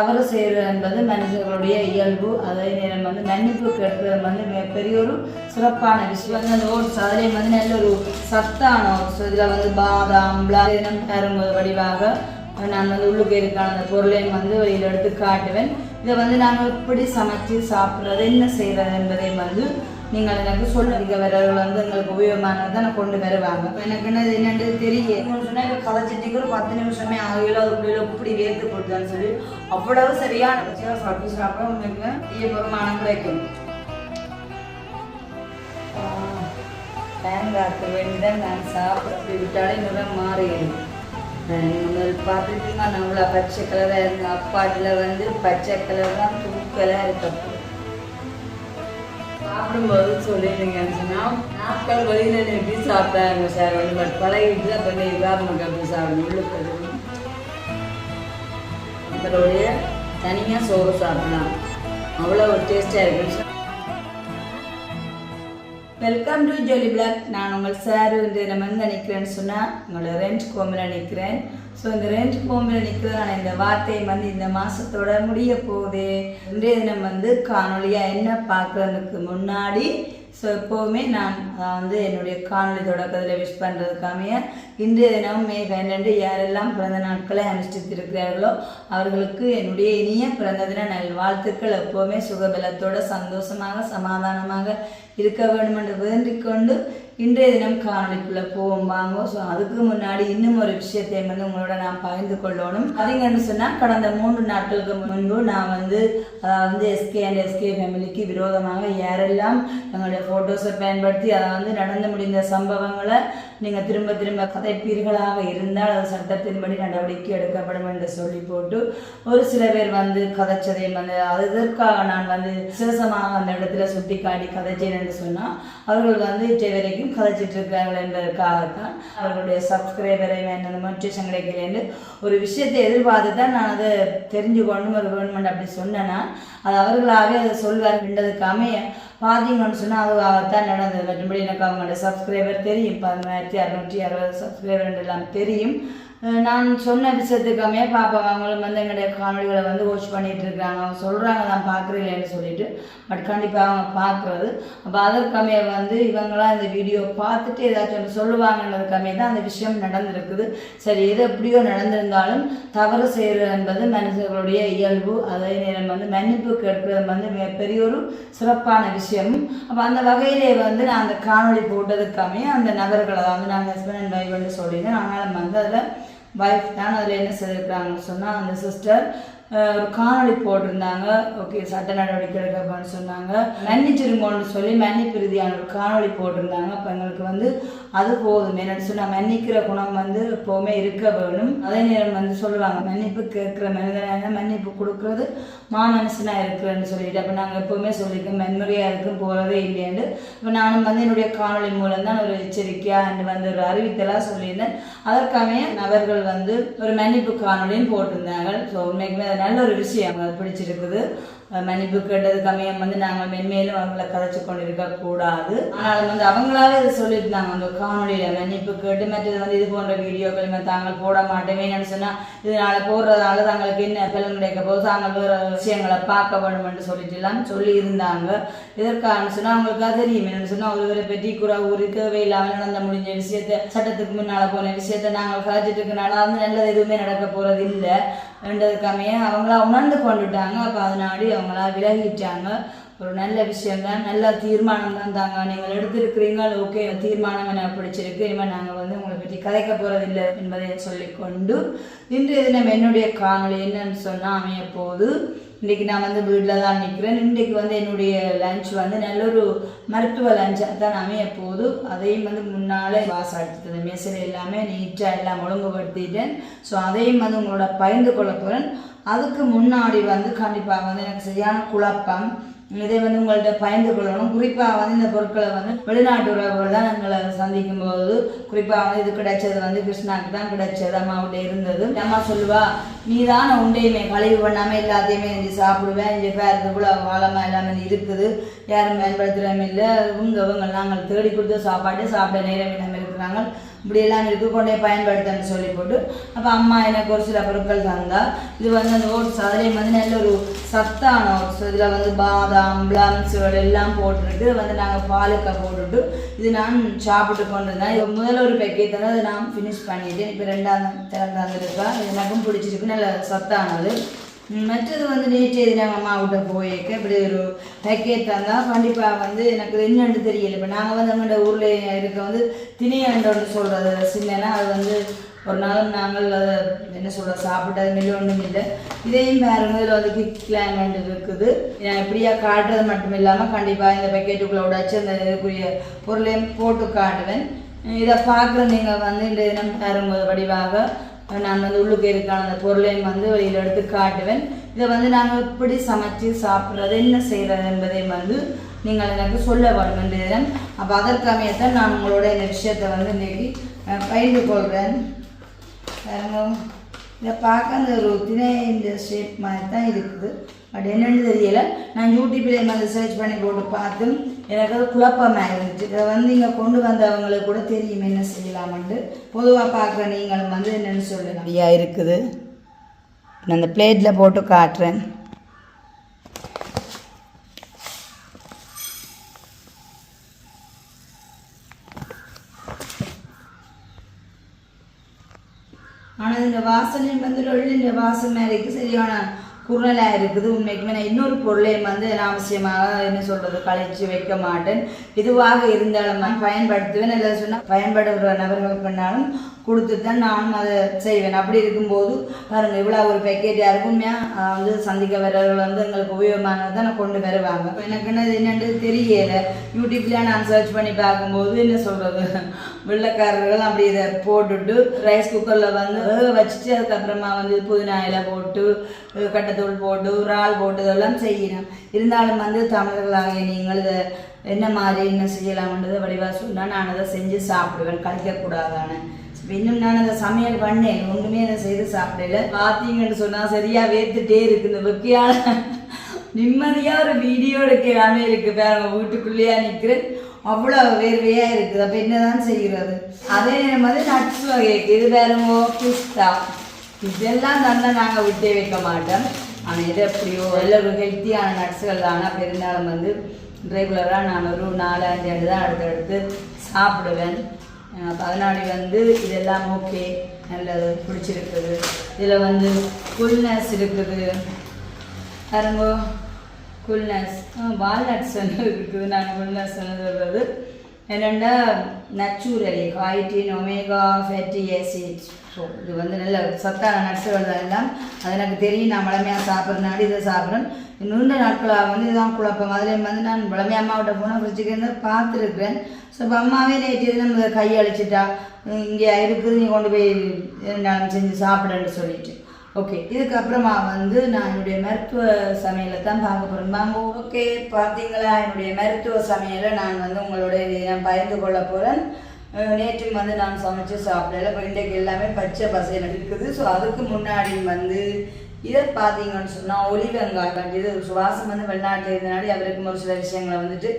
தவறு செய்கிறது என்பது மனிதர்களுடைய இயல்பு. அதே நேரம் வந்து மன்னிப்பு கேட்கிறது வந்து மிகப்பெரிய ஒரு சிறப்பான விஷயம். வந்து அந்த ஓட்ஸ் அதுலேயும் வந்து நல்ல ஒரு சத்தான ஓட்ஸ் இதில் வந்து பாதாம் பிளாதினம் தரும்போது வடிவாக நான் வந்து உள்ளுக்கு இருக்கான அந்த பொருளையும் வந்து வெளியில் எடுத்து காட்டுவேன். இதை வந்து நாங்கள் எப்படி சமைச்சு சாப்பிட்றது என்ன செய்கிறது என்பதையும் வந்து நீங்கள் எனக்கு சொல்லுங்க வரவர்கள் வந்து எங்களுக்கு உபயோகமானதை நான் கொண்டு வருவாங்க. இப்போ எனக்கு என்னது என்னென்று தெரியும் சொன்னால் இப்போ கதைச்சிட்டுக்கு ஒரு பத்து நிமிஷமே ஆகியோ அதுக்குள்ள இப்படி வேர்த்து போட்டுதான்னு சொல்லி அவ்வளவு சரியான பச்சையாக சாப்பிட்டு சாப்பிட உங்களுக்கு பெரிய வருமானம் கிடைக்கும் ஃபேன் காற்று வேண்டிதான் நான் சாப்பிட்டு விட்டாலே நிறம் மாறிடும். முதல் பார்த்துட்டுங்க நம்மள பச்சை கலராக இருந்தேன். அப்பாட்டில் வந்து பச்சை கலர் தான் தூக்கலாக இருக்கப்போ சாப்பிடும்போது சொல்லிடுங்கன்னு சொன்னால் நாட்கள் வழியில் நான் எப்படி சாப்பிட்டாங்க சார் வந்து பட் பழகிட்டு தான் பண்ணி உதாரணம் அப்படி சாப்பிடணும் உள்ளுக்கு உங்களுடைய தனியாக சோறு சாப்பிடலாம். அவ்வளோ ஒரு டேஸ்டாக இருக்குன்னு வெல்கம் டு ஜோலி பிளாக் நான் உங்கள் சார் வந்து நம்ம வந்து நிற்கிறேன்னு சொன்னால் உங்களோட ரெண்ட் கோமில் நிற்கிறேன். ஸோ இந்த ரெண்ட் கோமில் நிற்கிறது இந்த வார்த்தை வந்து இந்த மாதத்தோட முடிய போகுது. இன்றைய தினம் வந்து காணொலியாக என்ன பார்க்குறதுக்கு முன்னாடி ஸோ எப்போவுமே நான் வந்து என்னுடைய காணொலி தொடக்கத்தில் விஷ் பண்ணுறதுக்காமைய இன்றைய தினம் மே பன்னெண்டு யாரெல்லாம் பிறந்த நாட்களை அனுஷ்டித்திருக்கிறார்களோ அவர்களுக்கு என்னுடைய இனிய பிறந்த தின நல்வாழ்த்துக்கள். எப்போவுமே சுகபலத்தோட சந்தோஷமாக சமாதானமாக இருக்க வேண்டும் என்று வேண்டிக் கொண்டு இன்றைய தினம் காணொலிக்குள்ளே போவோம். வாங்க. ஸோ அதுக்கு முன்னாடி இன்னும் ஒரு விஷயத்தை வந்து உங்களோட நான் பகிர்ந்து கொள்ளணும். அதுங்கன்னு சொன்னால் கடந்த மூன்று நாட்களுக்கு முன்பு நான் வந்து அஹ், வந்து எஸ்கே அண்ட் எஸ்கே ஃபேமிலிக்கு விரோதமாக யாரெல்லாம் எங்களுடைய ஃபோட்டோஸை பயன்படுத்தி அதை வந்து நடந்து முடிந்த சம்பவங்களை நீங்கள் திரும்ப திரும்ப கதைப்பீர்களாக இருந்தால் அது சட்டத்தின்படி நடவடிக்கை எடுக்கப்படும் என்று சொல்லி போட்டு ஒரு சில பேர் வந்து கதைச்சதையும் வந்து அதற்காக நான் வந்து சிவசமாக அந்த இடத்துல சுட்டி காட்டி கதைச்சேன் என்று சொன்னால் அவர்கள் வந்து இற்றை வரைக்கும் கதைச்சிட்டு இருக்கிறார்கள் என்பதற்காகத்தான் அவர்களுடைய சப்ஸ்கிரைபரை வேண்டிய மோட்டிவேஷன் கிடைக்கல என்று ஒரு விஷயத்தை எதிர்பார்த்து தான் நான் அதை தெரிஞ்சு கொண்டு ஒரு கவர்மெண்ட் அப்படி சொன்னேன்னா அது அவர்களாகவே அதை சொல்வார் என்றதுக்கு அமைய பார்த்தீங்கன்னு சொன்னால் அதுவாகத்தான் நடந்தது. மற்றபடி எனக்கு அவங்களோட சப்ஸ்கிரைபர் தெரியும். பதினாயிரத்தி அறுநூற்றி அறுபது சப்ஸ்கிரைபர் எல்லாம் தெரியும். நான் சொன்ன விஷயத்துக்காமே பார்ப்போம் அவங்களும் வந்து எங்களுடைய காணொலிகளை வந்து வாட்ச் பண்ணிட்டு இருக்காங்க அவங்க சொல்கிறாங்க நான் பார்க்குறீங்களேன்னு சொல்லிட்டு. பட் கண்டிப்பாக அவங்க பார்க்குறது அப்போ அதற்கமைய வந்து இவங்களாம் இந்த வீடியோ பார்த்துட்டு ஏதாச்சும் ஒன்று சொல்லுவாங்கன்றதுக்காமே தான் அந்த விஷயம் நடந்திருக்குது. சரி எது எப்படியோ நடந்திருந்தாலும் தவறு செய்கிறது என்பது மனிதர்களுடைய இயல்பு. அதே நேரம் வந்து மன்னிப்பு கேட்கிறது வந்து மிகப்பெரிய ஒரு சிறப்பான விஷயம். அப்போ அந்த வகையிலே வந்து நான் அந்த காணொலி போட்டதுக்காமே அந்த நபர்களை வந்து நாங்கள் ஹஸ்பண்ட் அண்ட் ஒய்ஃப் வந்து ஆனாலும் வந்து அதில் வைஃப் தான் அதில் என்ன செய்திருக்கிறாங்கன்னு சொன்னால் அந்த சிஸ்டர் ஒரு காணொளி போட்டிருந்தாங்க. ஓகே சட்ட நடவடிக்கை எடுக்கப்பான்னு சொன்னாங்க. மன்னிச்சிருங்கோன்னு சொல்லி மன்னிப்பு ரீதியான ஒரு காணொளி போட்டிருந்தாங்க. அப்போ எங்களுக்கு வந்து அது போதும். என்னென்னு சொன்னால் மன்னிக்கிற குணம் வந்து எப்போவுமே இருக்க வேணும். அதே நேரம் வந்து சொல்லுவாங்க மன்னிப்பு கேட்குற மனிதனாக மன்னிப்பு கொடுக்குறது மா மனுஷனாக இருக்கிறேன்னு சொல்லிட்டு. அப்போ நாங்கள் எப்போவுமே சொல்லியிருக்கோம் மென்முறையாக இருக்கும் போகிறதே இல்லையாண்டு. இப்போ நானும் வந்து என்னுடைய காணொளி மூலம் தான் ஒரு எச்சரிக்கையாக அண்ட் வந்து ஒரு அறிவித்தலாக சொல்லியிருந்தேன். அதற்காக நபர்கள் வந்து ஒரு மன்னிப்பு காணொலியும் போட்டிருந்தாங்க. ஸோ உண்மைக்குமே நல்ல ஒரு விஷயம் அது பிடிச்சிருக்குது. மன்னிப்பு கேட்டது கம்மியம் வந்து நாங்கள் மென்மேலும் அவங்கள கதைச்சு கொண்டு இருக்கக்கூடாது ஆனாலும் வந்து அவங்களாவே இதை சொல்லியிருந்தாங்க. அந்த காணொலியில் மன்னிப்பு கேட்டு மற்றது வந்து இது போன்ற வீடியோக்கள் தாங்கள் போட மாட்டோமேன்னு சொன்னால் இதனால போடுறதால தங்களுக்கு என்ன பலன் கிடைக்க போது தாங்கள் வேறு விஷயங்களை பார்க்க வேணும்னு சொல்லிட்டு எல்லாம் சொல்லி இருந்தாங்க இதற்கான சொன்னால் அவங்களுக்கு அது தெரியும் என்னன்னு சொன்னால் ஒருவரை பெட்டி குறை ஒரு தேவையில்லாமல் நடந்த முடிஞ்ச விஷயத்த சட்டத்துக்கு முன்னால் போன விஷயத்த நாங்கள் கதைச்சிட்டு இருக்கனால வந்து நல்லது எதுவுமே நடக்க போகிறது இல்லை என்றதுக்காமையே அவங்களா உணர்ந்து கொண்டுட்டாங்க. அப்போ அதனாடி அவங்களா விலகிட்டாங்க. ஒரு நல்ல விஷயம் தான். நல்ல தீர்மானம் தான் தாங்க. நீங்கள் எடுத்திருக்கிறீங்க. ஓகே. தீர்மானம் எனக்கு பிடிச்சிருக்கு? இனிமேல் நாங்கள் வந்து உங்களை பற்றி கதைக்க போகிறதில்லை என்பதை சொல்லிக்கொண்டு இன்றைய தினம் என்னுடைய காணொலி என்னன்னு சொன்னால் அமைய போது இன்றைக்கி நான் வந்து வீட்டில் தான் நிற்கிறேன் இன்றைக்கு வந்து என்னுடைய லஞ்ச் வந்து நல்ல ஒரு மருத்துவ லஞ்சாக தான் அமைய போது அதையும் வந்து முன்னாலே வாச அடித்தது மெசேஜ் எல்லாமே நீட்டாக எல்லாம் ஒழுங்குபடுத்திட்டேன். ஸோ அதையும் வந்து உங்களோட பகிர்ந்து கொள்ள போகிறேன் அதுக்கு முன்னாடி வந்து கண்டிப்பாக வந்து எனக்கு சரியான குழப்பம் இதை வந்து உங்கள்கிட்ட பயந்து கொள்ளணும். குறிப்பாக வந்து இந்த பொருட்களை வந்து வெளிநாட்டு உறவுகள் தான் எங்களை சந்திக்கும் போது குறிப்பாக வந்து இது கிடைச்சது வந்து கிருஷ்ணாக்கு தான் கிடைச்சது அம்மாவிட்ட இருந்தது. அம்மா சொல்லுவா நீ தான் உண்டையுமே கழிவு பண்ணாமல் எல்லாத்தையுமே இஞ்சி சாப்பிடுவேன் இங்கே பேர் இவ்வளோ காலமாக எல்லாமே இருக்குது. யாரும் பயன்படுத்துகிறோம் இல்லை இவங்க இவங்க நாங்கள் தேடி கொடுத்த சாப்பாடு சாப்பிட நேரம் இல்லாமல் இருக்கிற இப்படியெல்லாம் இப்படி எல்லாம் கொண்டே பயன்படுத்தன்னு சொல்லி போட்டு அப்போ அம்மா எனக்கு ஒரு சில பொருட்கள் தந்தா. இது வந்து அந்த ஓட்ஸ் அதுலேயும் வந்து நல்ல ஒரு சத்தான ஓட்ஸ். இதில் வந்து பாதாம் பிளம்ஸுகள் எல்லாம் போட்டுருக்கு வந்து நாங்கள் பாலுக்க போட்டுட்டு இது நான் சாப்பிட்டு கொண்டு இருந்தேன் இது முதல்ல ஒரு பேக்கெட் தான் அதை நான் ஃபினிஷ் பண்ணிட்டேன். இப்போ ரெண்டாம் திறந்தாந்துருக்கா இது எனக்கும் பிடிச்சிருக்கு. நல்ல சத்தானது. மற்றது வந்து நேற்று தினம் அம்மாவிட்ட போயிருக்க இப்படி ஒரு பேக்கெட் தந்தால் கண்டிப்பாக வந்து எனக்கு என்னென்று தெரியல. இப்போ நாங்கள் வந்து எங்கள்கிட்ட ஊரில் இருக்க வந்து திணியாண்டோன்னு சொல்கிறது சின்னனா அது வந்து ஒரு நாளும் நாங்கள் அதை என்ன சொல்கிறது சாப்பிட்டது மில்லி ஒன்றும் இல்லை. இதையும் பாருங்க இதில் வந்து கிக் கிக்லேண்ட் இருக்குது. நான் இப்படியா காட்டுறது மட்டும் இல்லாமல் கண்டிப்பாக இந்த பேக்கெட்டுக்குள்ளே உடைச்சு அந்த இதுக்குரிய பொருளையும் போட்டு காட்டுவேன். இதை பார்க்குற நீங்கள் வந்து இந்த தினம் பாருங்க வடிவாக. நான் வந்து உள்ளுக்கு இருக்கான அந்த பொருளையும் வந்து வெளியில் எடுத்து காட்டுவேன். இதை வந்து நாங்கள் எப்படி சமைச்சு சாப்பிட்றது என்ன செய்கிறது என்பதையும் வந்து நீங்கள் எனக்கு சொல்ல வேண்டும் இந்த அப்போ அதற்கமையத்தான் நான் உங்களோட இந்த விஷயத்தை வந்து இன்னைக்கு அஹ், கொள்கிறேன் இதை பார்க்க அந்த ஒரு திணை இந்த ஷேப் மாதிரி தான் இருக்குது. பட் என்னன்னு தெரியல. நான் யூடியூப்லேயே வந்து சர்ச் பண்ணி போட்டு பார்த்தும் எனக்கு அது குழப்பமாக இருந்துச்சு இதை வந்து இங்கே கொண்டு வந்தவங்களுக்கு கூட தெரியும் என்ன செய்யலாம்ன்ட்டு. பொதுவாக பார்க்குற நீங்களும் வந்து என்னென்னு சொல்லலாம் ஐயா இருக்குது. நான் அந்த பிளேட்டில் போட்டு காட்டுறேன். ஆனால் இந்த வாசனையும் வந்து இந்த வாசனை இருக்குது சரியான குரலாக இருக்குது. உண்மைக்குமே நான் இன்னொரு பொருளையும் வந்து நான் அவசியமாக என்ன சொல்கிறது கழிச்சு வைக்க மாட்டேன். இதுவாக இருந்தாலும் நான் பயன்படுத்துவேன். இல்லை சொன்னால் பயன்படுகிற பண்ணாலும் கொடுத்து தான் நானும் அதை செய்வேன். அப்படி இருக்கும்போது பாருங்க இவ்வளோ ஒரு பேக்கெட் யாருக்குமே வந்து சந்திக்க வரவர்கள் வந்து எங்களுக்கு உபயோகமானது தான் நான் கொண்டு வருவாங்க. இப்போ எனக்கு என்ன இது தெரியல. யூடியூப்ல நான் சர்ச் பண்ணி பார்க்கும்போது என்ன சொல்கிறது வெள்ளைக்காரர்கள் அப்படி இதை போட்டுட்டு ரைஸ் குக்கரில் வந்து வச்சுட்டு அதுக்கப்புறமா வந்து புதினா இலை போட்டு அஹ் தூள் போட்டு இறால் போட்டு இதெல்லாம் செய்யணும். இருந்தாலும் வந்து தமிழர்களாகிய நீங்கள் இதை என்ன மாதிரி என்ன செய்யலாம்ன்றதை வடிவாக சொன்னால் நான் அதை செஞ்சு சாப்பிடுவேன் கழிக்கக்கூடாதானே இன்னும் நான் அதை சமையல் பண்ணேன் ஒன்றுமே அதை செய்து சாப்பிடல. பார்த்தீங்கன்னு சொன்னால் சரியாக வேர்த்துட்டே இருக்கு இந்த வெக்கையால். நிம்மதியாக ஒரு வீடியோ எடுக்கலாமே இருக்கு. பாருங்க வீட்டுக்குள்ளேயே நிற்கிறேன் அவ்வளோ வேர்வையாக இருக்குது. அப்போ என்னதான் செய்கிறது? அதே நேரம் வந்து நட்ஸ் வகை இது பாருங்க பிஸ்தா இதெல்லாம் தந்தால் நாங்கள் விட்டே வைக்க மாட்டோம். ஆனால் இது எப்படியோ எல்லோரும் ஒரு ஹெல்த்தியான நட்ஸுகள் ஆனால் அப்போ வந்து ரெகுலராக நான் ஒரு நாலஞ்சு அஞ்சு தான் அடுத்தடுத்து சாப்பிடுவேன். பதினாடி வந்து இதெல்லாம் ஓகே நல்லது பிடிச்சிருக்குது. இதில் வந்து குல்னஸ் இருக்குது. பாருங்கோ குல்னஸ் வால்நட்ஸ் இருக்குது. நான் குல்னஸ் சொல்கிறது என்னென்னா naturally high in omega fatty acid so இது வந்து நல்ல சத்தான நட்ஸுகள் தான் எல்லாம். அது எனக்கு தெரியும் நான் வளமையாக சாப்பிட்றனாடி இதை சாப்பிட்றேன். நீண்ட நாட்களாக வந்து இதுதான் குழப்பம். அதுலேயும் வந்து நான் வளமை அம்மாவிட்ட போனால் ஃப்ரிட்ஜுக்கு பார்த்துருக்குறேன் ஸோ இப்போ அம்மாவே நேற்று நம்ம கையளிச்சிட்டா இங்கே இருக்குது நீ கொண்டு போய் நான் செஞ்சு சாப்பிடன்னு சொல்லிட்டு. ஓகே இதுக்கப்புறமா வந்து நான் என்னுடைய மருத்துவ சமையலை தான் பார்க்க போகிறேன் வாங்க ஓகே பார்த்தீங்களா? என்னுடைய மருத்துவ சமையலை நான் வந்து உங்களோட நான் பகிர்ந்து கொள்ள போகிறேன் நேற்று வந்து நான் சமைச்சு சாப்பிடல. இப்போ இன்றைக்கு எல்லாமே பச்சை பசையில் இருக்குது. ஸோ அதுக்கு முன்னாடி வந்து இதை பார்த்தீங்கன்னு சொன்னால் ஒளி வெங்காயம் இது சுவாசம் வந்து வெளிநாட்டில் இருந்தனாடி அவருக்கு ஒரு சில விஷயங்களை வந்துட்டு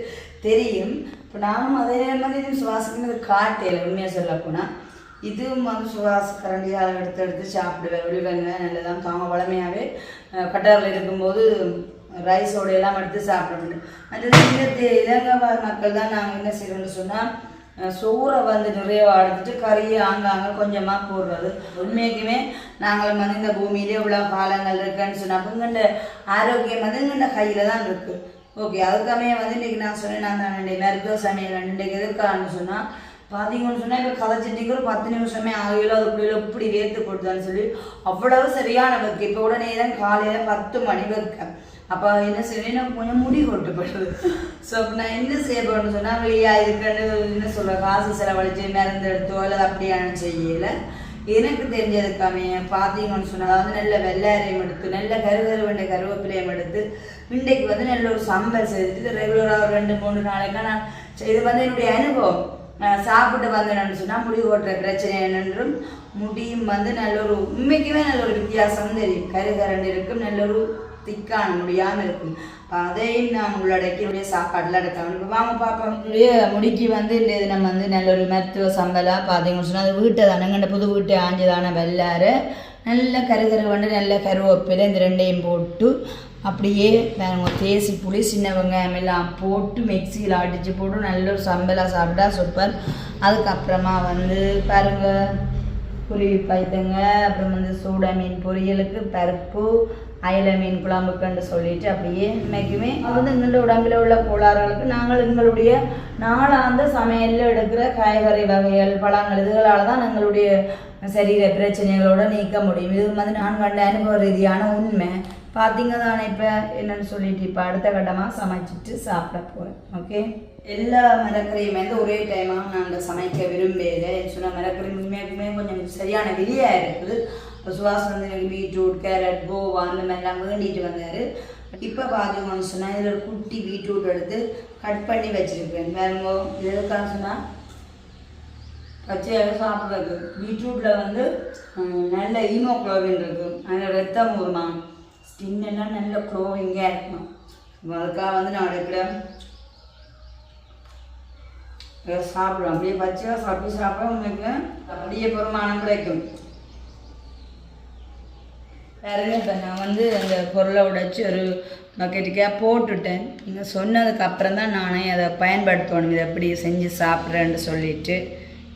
தெரியும். இப்போ நானும் அதே மாதிரி இது சுவாசம் காட்டையில் உண்மையாக சொல்லப்போனால் இதுவும் வந்து சுவாச கரண்டியால் எடுத்து எடுத்து சாப்பிடுவேன். ஒலி நல்லதான் தாங்க வளமையாகவே கட்டாரில் இருக்கும்போது ரைஸோட எல்லாம் எடுத்து சாப்பிடுவேன் அந்த இலங்கை இலங்கைவாழ் மக்கள் தான் நாங்கள் என்ன செய்யணும்னு சொன்னால் சோறை வந்து நிறைய எடுத்துட்டு கறியை ஆங்காங்க கொஞ்சமாக போடுறது. உண்மைக்குமே நாங்கள் வந்து இந்த பூமியிலே இவ்வளோ காலங்கள் இருக்குன்னு சொன்னால் எங்கள்ட ஆரோக்கியம் வந்து இந்த கையில் தான் இருக்குது ஓகே அதுக்காமே வந்து இன்றைக்கி நான் சொன்னேன் நான் தான் மருத்துவ சமையல் இன்றைக்கி எதுக்கான்னு சொன்னால் பார்த்தீங்கன்னு சொன்னால் இப்போ கதைச்சிட்டிக்கு ஒரு பத்து நிமிஷமே ஆகியோ பிள்ளைல இப்படி வேர்த்து போட்டுதான்னு சொல்லி அவ்வளவு சரியான நமக்கு இப்போ உடனே தான் காலையில் பத்து மணி வைக்க அப்போ என்ன செய்வேன் எனக்கு கொஞ்சம் முடி கொட்டுப்படுது ஸோ அப்போ நான் என்ன செய்ய போறேன்னு சொன்னால் வெளியா இருக்குன்னு என்ன சொல்ற? காசு செலவழிச்சு மருந்து எடுத்தோ இல்லை அப்படியான செய்யல எனக்கு தெரிஞ்சதுக்காமே பார்த்தீங்கன்னு சொன்னால் அதாவது நல்ல வெள்ளாரையும் எடுத்து நல்ல கருகரு கருவேப்பிலையும் எடுத்து இன்றைக்கு வந்து நல்ல ஒரு சாம்பார் செய்துட்டு ரெகுலராக ஒரு ரெண்டு மூணு நாளைக்கு நான் இது வந்து என்னுடைய அனுபவம். சாப்பிட்டு வந்தேன்னு சொன்னால் முடி ஓட்டுற பிரச்சனை என்னென்றும் முடியும் வந்து நல்ல ஒரு உண்மைக்குமே நல்ல ஒரு வித்தியாசம் தெரியும். கருகரண்டு இருக்கும் நல்ல ஒரு திக்கான முடியாமல் இருக்கும். அதையும் நான் உள்ளடக்கி என்னுடைய சாப்பாட்டில் எடுக்க இப்போ வாங்க பார்ப்போம். என்னுடைய முடிக்கு வந்து இந்த இது நம்ம வந்து நல்ல ஒரு மருத்துவ சம்பளம் பார்த்தீங்கன்னு சொன்னால் அது வீட்டை தானங்கண்ட புது வீட்டை ஆஞ்சதான வெள்ளாறு. நல்ல கருகரு வந்து நல்ல கருவேப்பிலை இந்த ரெண்டையும் போட்டு அப்படியே பாருங்க தேசி புளி சின்ன வெங்காயம் எல்லாம் போட்டு மிக்சியில் அடித்து போட்டு நல்ல ஒரு சம்பலாக சாப்பிட்டா சூப்பர் அதுக்கப்புறமா வந்து பாருங்க குருவி பைத்தங்க அப்புறம் வந்து சூடா மீன் பொரியலுக்கு பருப்பு அயல மீன் குழம்புக்குன்னு சொல்லிட்டு அப்படியே இன்னைக்குமே வந்து எங்களுடைய உடம்பில் உள்ள கோளாறுகளுக்கு நாங்கள் எங்களுடைய நாளாந்த சமையலில் எடுக்கிற காய்கறி வகைகள் பழங்கள் இதுகளால் தான் எங்களுடைய சரீர பிரச்சனைகளோடு நீக்க முடியும். இது வந்து நான் கண்ட அனுபவ ரீதியான உண்மை. பார்த்தீங்க தானே இப்போ? என்னன்னு சொல்லிட்டு இப்போ அடுத்த கட்டமாக சமைச்சிட்டு சாப்பிட போகிறேன் ஓகே எல்லா மரக்கறியுமே வந்து ஒரே டைமாக நாங்கள் சமைக்க விரும்பல சொன்ன மரக்கறி உண்மையாக்குமே கொஞ்சம் சரியான வெளியாக இருக்குது. இப்போ சுவாஸ் வந்து எனக்கு பீட்ரூட் கேரட் கோவா அந்த மாதிரிலாம் வேண்டிட்டு வந்தார். இப்போ பார்த்தீங்கன்னு சொன்னால் இதில் ஒரு குட்டி பீட்ரூட் எடுத்து கட் பண்ணி வச்சுருக்கேன். வேறுங்கோ இது எதுக்காக சொன்னால் பச்சையாக சாப்பிட்றது பீட்ரூட்டில் வந்து நல்ல ஈமோக்ளோபின் இருக்கும் அதில் ரத்தம் ஊறுமா ஸ்கின் எல்லாம் நல்ல க்ளோவிங்காக இருக்கும் இப்போ அதுக்காக வந்து நான் எடுக்கிறேன் இதை சாப்பிடுவோம். அப்படியே பச்சையாக சாப்பிட்டு சாப்பிட உங்களுக்கு அப்படியே பெருமானம் கிடைக்கும். வேறு இப்போ நான் வந்து அந்த பொருளை உடைச்சி ஒரு பக்கெட்டுக்காக போட்டுட்டேன். நீங்கள் சொன்னதுக்கு அப்புறம் தான் நானே அதை பயன்படுத்தணும். இதை எப்படி செஞ்சு சாப்பிட்றேன்னு சொல்லிட்டு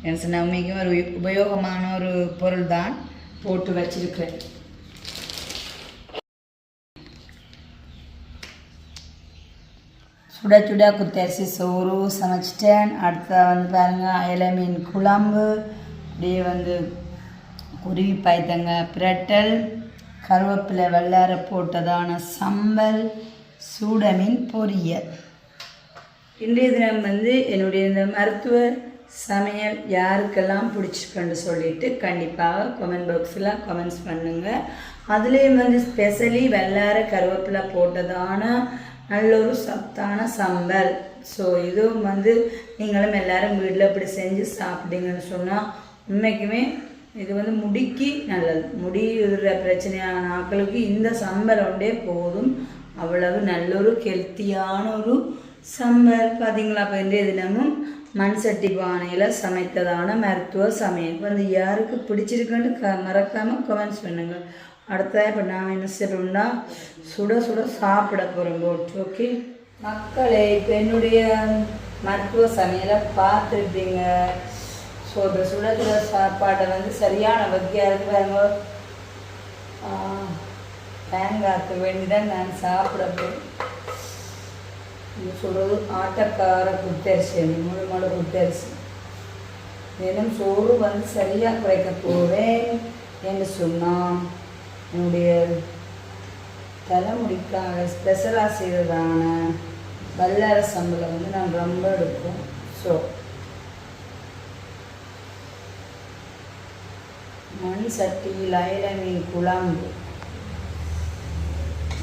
எனக்கு சொன்ன உண்மைக்கும் ஒரு உபயோகமான ஒரு பொருள் தான் போட்டு வச்சிருக்கிறேன். சுட சுட குத்தரிசி சோறு சமைச்சிட்டேன். அடுத்த வந்து பாருங்கள் அயல மீன் குழம்பு அப்படியே வந்து குருவி பாய்த்தங்க பிரட்டல் கருவேப்பிலை வெள்ளார போட்டதான சம்பல் சூட மீன் பொரியல். இன்றைய தினம் வந்து என்னுடைய இந்த மருத்துவ சமையல் யாருக்கெல்லாம் பிடிச்சிருக்குன்னு சொல்லிட்டு கண்டிப்பாக கமெண்ட் பாக்ஸில் கமெண்ட்ஸ் பண்ணுங்கள் அதுலேயும் வந்து ஸ்பெஷலி வெள்ளார கருவேப்பிலை போட்டதான நல்ல ஒரு சத்தான சம்பல். ஸோ இதுவும் வந்து நீங்களும் எல்லாரும் வீட்டில் இப்படி செஞ்சு சாப்பிட்டீங்கன்னு சொன்னால் உண்மைக்குமே இது வந்து முடிக்கு நல்லது. முடி பிரச்சனையான ஆக்களுக்கு இந்த சம்பல் ஒன்றே போதும். அவ்வளவு நல்ல ஒரு ஹெல்த்தியான ஒரு சம்பல். பார்த்தீங்களா இப்போ இன்றைய தினமும் மண் சட்டி பானையில் சமைத்ததான மருத்துவ சமையல். வந்து யாருக்கு பிடிச்சிருக்குன்னு க மறக்காமல் கமெண்ட்ஸ் பண்ணுங்கள் அடுத்ததாக இப்போ நான் என்ன செய்யணும்னா சுட சுட சாப்பிட போகிறோம் போட்டு ஓகே மக்களே இப்போ என்னுடைய மருத்துவ சமையலை பார்த்துருப்பீங்க. ஸோ இந்த சுட சுட சாப்பாட்டை வந்து சரியான வகையாக இருக்கு பாருங்க. தேங்காய்க்கு வேண்டி தான் நான் சாப்பிட போகிறேன் சொல்கிறது ஆட்டக்கார குத்தரிசி அது முழு முழு குத்தரிசி. தினம் சோறு வந்து சரியாக குறைக்க போவேன் என்று சொன்னால் என்னுடைய தலைமுடிக்காக ஸ்பெஷலாக செய்ததான வல்லார சம்பளம் வந்து நான் ரொம்ப எடுப்போம். ஸோ மண் சட்டியில் அயல மீன் குழம்பு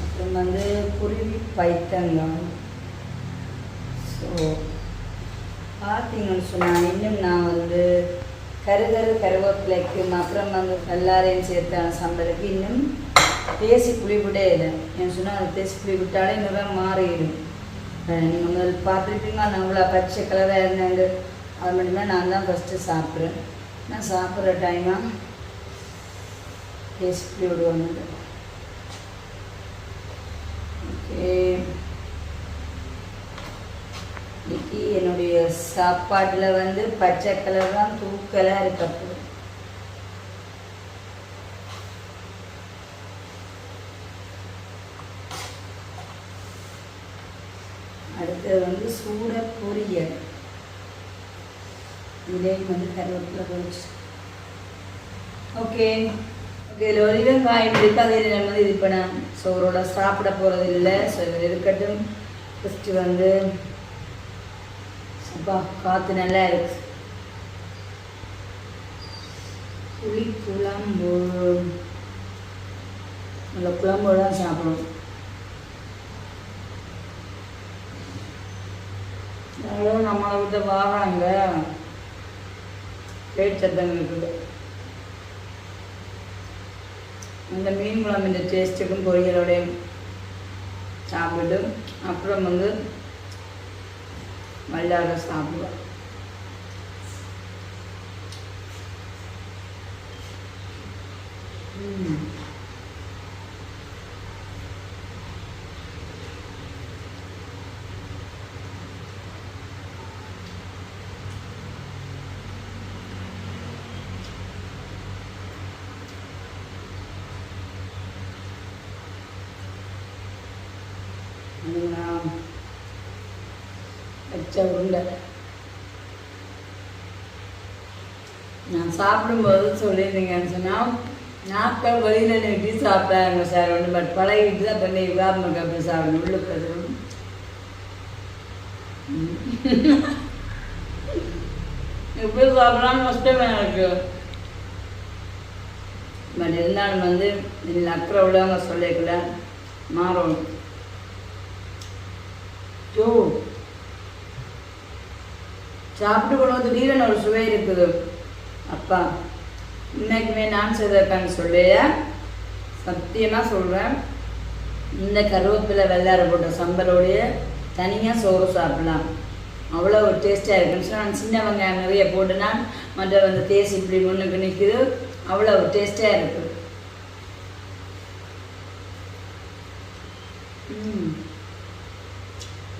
அப்புறம் வந்து குருவி பைத்தங்கம். ஸோ பார்த்தீங்கன்னு சொன்னால் இன்னும் நான் வந்து கருகரு கருவேப்பிலைக்கு அப்புறம் வந்து எல்லாரையும் சேர்த்த சம்பளுக்கு இன்னும் தேசி புளி விடே இல்லை ஏன்னு சொன்னால் அது தேசி புளி விட்டாலே நிறம் மாறிடும் நீங்கள் முதல் பார்த்துருப்பீங்க அந்த அவ்வளோ பச்சை கலராக இருந்தேன் அது மட்டுமே நான் தான் ஃபஸ்ட்டு சாப்பிட்றேன் நான் சாப்பிட்ற டைமாக தேசி புளி விடுவாங்க ஓகே இன்னைக்கு என்னுடைய சாப்பாட்டில் வந்து பச்சை கலர் தான் தூக்கலாக இருக்கப்போ அடுத்தது வந்து சூட பொரியல். இதையும் வந்து கருவேப்பிலை பொரிச்சு. ஓகே. ஓகே இதில் ஒரு வெங்காயம் இருக்குது அதில் நம்ம வந்து இது பண்ண. சோறோட சாப்பிட போகிறது இல்லை. ஸோ இருக்கட்டும். ஃபஸ்ட்டு வந்து அப்பா காற்று நல்லா இருக்கு புளி குழம்பு நல்ல குழம்போடு தான் சாப்பிடணும். அவ்வளோ நம்மளை விட்டு வாகனங்க லேட் சத்தம் இருக்குது அந்த மீன் குழம்பின் டேஸ்ட்டுக்கும் பொரியலோடையும் சாப்பிட்டு அப்புறம் வந்து மல்லாட சாப்பிடுவோம் ம் நான் வச்ச உருண்டை. நான் சாப்பிடும்போது சொல்லியிருந்தீங்கன்னு சொன்னால் நாட்கள் வெளியில் நிறுத்தி சாப்பிட்டாங்க சார் ஒன்று பட் பழகிட்டு தான் பண்ணி வியாபாரம் அப்படி சாப்பிடணும் உள்ளுக்கு அது எப்படி சாப்பிடலாம் கஷ்டமே எனக்கு. பட் இருந்தாலும் வந்து இதில் அக்கறை உள்ளவங்க சொல்லிக்கல மாறணும் ஸோ சாப்பிட்டு கொண்டு திடீரென ஒரு சுவை இருக்குது. அப்பா இன்னைக்குமே நான் செய்தக்கான்னு சொல்லிய சத்தியமாக சொல்கிறேன் இந்த கருவேப்பிலை வெள்ளாரை போட்ட சம்பலோடைய தனியாக சோறு சாப்பிடலாம். அவ்வளோ ஒரு டேஸ்ட்டாக இருக்குன்னு சொன்னால் நான் சின்ன வெங்காயம் நிறைய போட்டுனா மற்ற வந்து தேசி இப்படி முன்னுக்கு நிற்குது அவ்வளோ ஒரு டேஸ்ட்டாக இருக்குது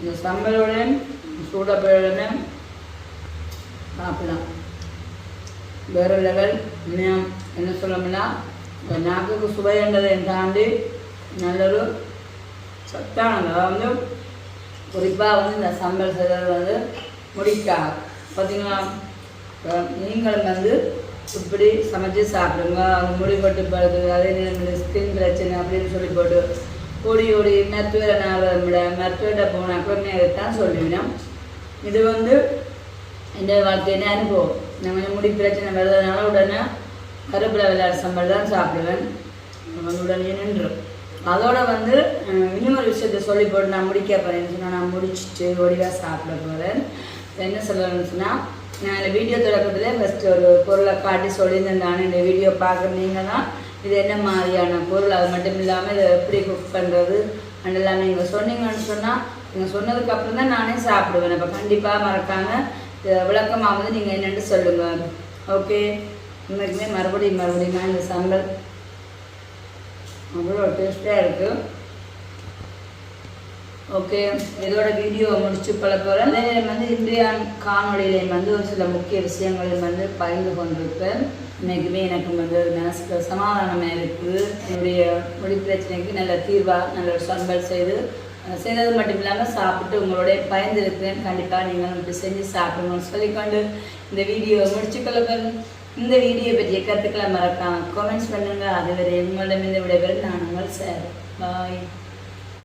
இந்த சம்பலோட சூடப்பழன சாப்பிடலாம் வேறு லெவல் என்ன சொல்லணும்னா இந்த நாக்குக்கு சுவைன்றதை தாண்டி நல்லொரு சத்தானது. அதாவது வந்து குறிப்பாக வந்து இந்த சம்பல் செய்கிறது வந்து முடிக்காக பார்த்தீங்களா நீங்களும் வந்து இப்படி சமைச்சு சாப்பிடுங்க. அவங்க முடி கொட்டு படுது அதே நேரம் ஸ்கின் பிரச்சனை அப்படின்னு சொல்லி போட்டு ஓடி ஓடி மருத்துவரை நான் விட மருத்துவர்கிட்ட போன அப்புறமே தான் சொல்லுவேன் இது வந்து இந்த வாழ்க்கையின அனுபவம் நம்ம முடி பிரச்சனை வருதுனால உடனே கருப்பில் விளையாட சம்பல் தான் சாப்பிடுவேன் வந்து உடனே நின்றும் அதோட வந்து இன்னொரு விஷயத்த சொல்லி போட்டு நான் முடிக்க போகிறேன்னு சொன்னால் நான் முடிச்சுட்டு ஒடிவாக சாப்பிட போகிறேன் என்ன சொல்லணும்னு சொன்னால் நான் இந்த வீடியோ தொடக்கத்தில் ஃபஸ்ட்டு ஒரு பொருளை காட்டி சொல்லியிருந்தேன் நான் இந்த வீடியோ பார்க்குறீங்க தான் இது என்ன மாதிரியான பொருள் அது மட்டும் இல்லாமல் இதை எப்படி குக் பண்ணுறது அண்ட் எல்லாம் நீங்கள் சொன்னீங்கன்னு சொன்னால் நீங்கள் சொன்னதுக்கப்புறம் தான் நானே சாப்பிடுவேன் அப்போ கண்டிப்பாக மறக்காமல் விளக்கமாக வந்து நீங்கள் என்னென்னு சொல்லுங்கள் ஓகே இன்றைக்குமே மறுபடியும் மறுபடியும் இந்த சம்பல் அவ்வளோ டேஸ்ட்டாக இருக்குது ஓகே இதோட வீடியோவை முடிச்சு பல போகிறேன் நேரம் வந்து இன்றைய காணொளியிலையும் வந்து ஒரு சில முக்கிய விஷயங்களையும் வந்து பகிர்ந்து கொண்டிருப்பேன். இன்றைக்குமே எனக்கு வந்து மனசுக்கு சமாதானமாக இருக்குது என்னுடைய மொழி பிரச்சனைக்கு நல்ல தீர்வாக நல்ல சம்பல் செய்து செய்தது மட்டும் இல்லாமல் சாப்பிட்டு உங்களோட பயந்துருக்கிறேன். கண்டிப்பாக நீங்களும் இப்படி செஞ்சு சாப்பிடுங்கன்னு சொல்லிக்கொண்டு இந்த வீடியோவை முடிச்சுக்கொள்ளுங்கள் இந்த வீடியோ பற்றிய கருத்துக்களை மறக்காமல் கமெண்ட்ஸ் பண்ணுங்கள் அதுவரை உங்களிடமிருந்து விடைபெறும். நான் உங்கள் சார். பாய்